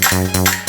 Bye.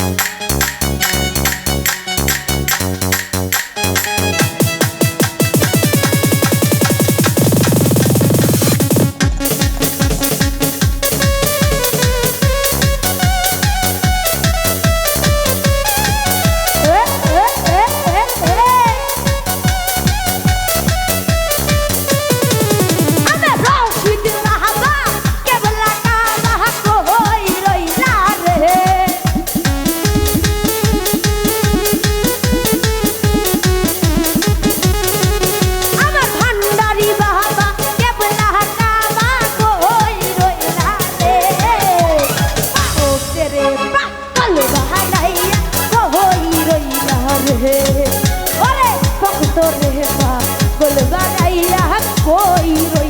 কইর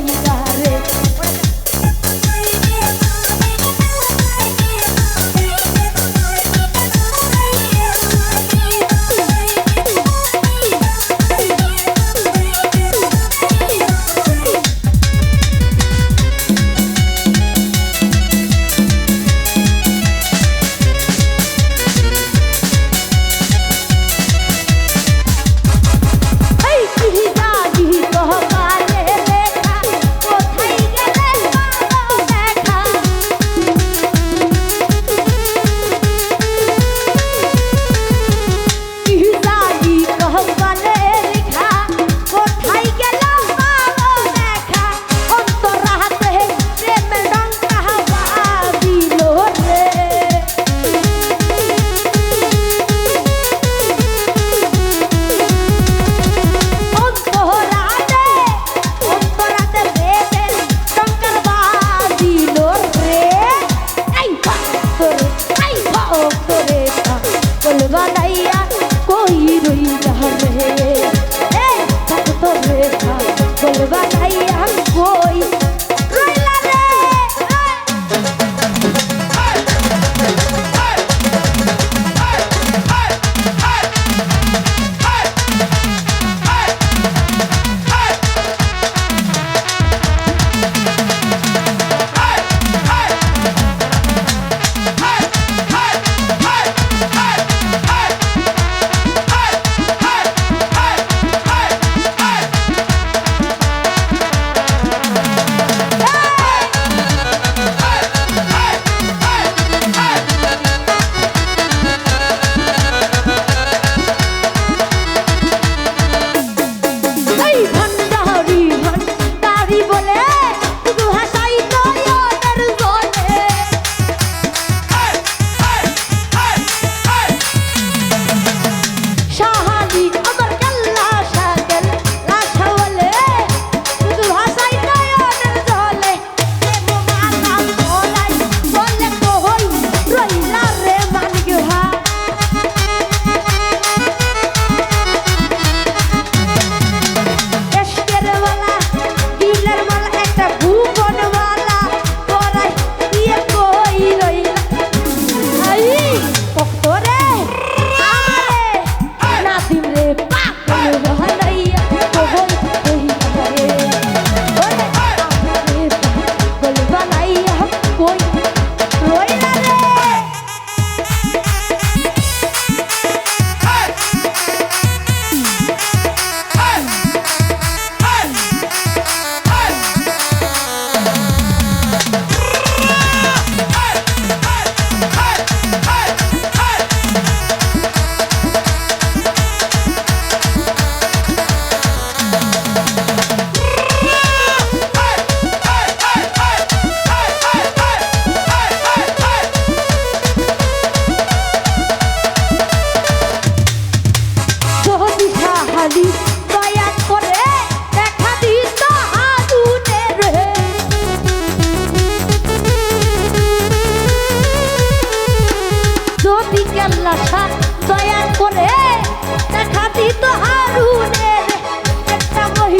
봐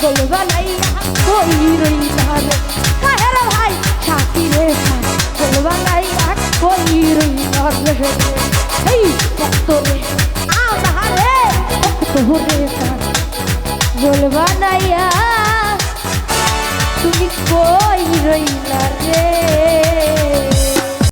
গোল বানাইয়া কই রইলা ভাই সাথী রে গোল বানাইয়া কই রইলা রে এই বানাইয়া তুমি কই রইলা রে